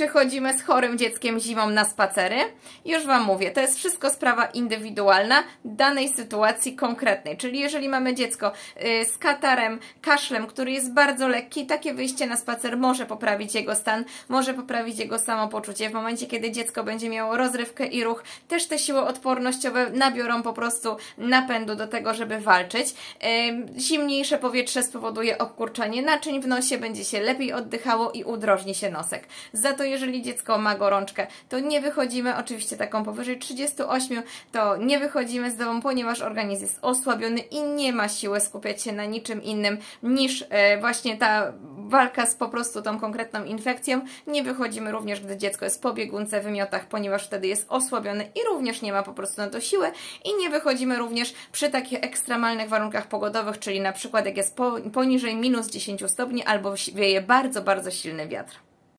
czy chodzimy z chorym dzieckiem zimą na spacery? Już Wam mówię, to jest wszystko sprawa indywidualna danej sytuacji konkretnej. Czyli jeżeli mamy dziecko y, z katarem, kaszlem, który jest bardzo lekki, takie wyjście na spacer może poprawić jego stan, może poprawić jego samopoczucie. W momencie, kiedy dziecko będzie miało rozrywkę i ruch, też te siły odpornościowe nabiorą po prostu napędu do tego, żeby walczyć. Zimniejsze powietrze spowoduje obkurczanie naczyń w nosie, będzie się lepiej oddychało i udrożni się nosek. Za to jeżeli dziecko ma gorączkę, to nie wychodzimy, oczywiście taką powyżej 38, to nie wychodzimy z domu, ponieważ organizm jest osłabiony i nie ma siły skupiać się na niczym innym niż e, właśnie ta walka z po prostu tą konkretną infekcją. Nie wychodzimy również, gdy dziecko jest po biegunce, wymiotach, ponieważ wtedy jest osłabiony i również nie ma po prostu na to siły i nie wychodzimy również przy takich ekstremalnych warunkach pogodowych, czyli na przykład jak jest po, poniżej minus 10 stopni albo wieje bardzo, bardzo silny wiatr.